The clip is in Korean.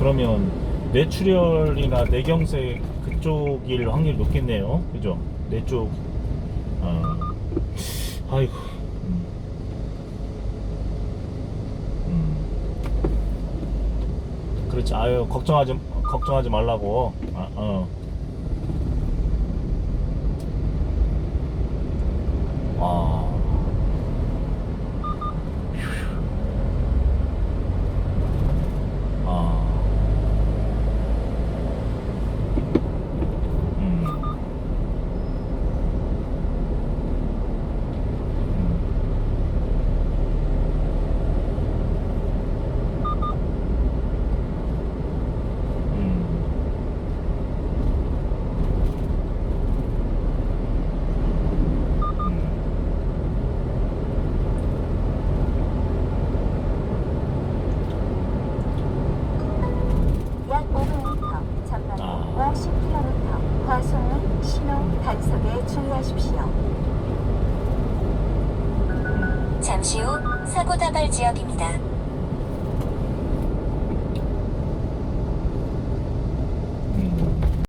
그러면 뇌출혈이나 뇌경색 그쪽일 확률이 높겠네요. 그죠? 뇌 쪽. 아, 아이고. 음. 음. 그렇지. 아유 걱정하지 걱정하지 말라고. 아, 어. 아. 아. 음. 약 500m 전방에 아. 50km 과속 신호 단속에 주의하십시오. 잠시 후 사고 다발 지역입니다.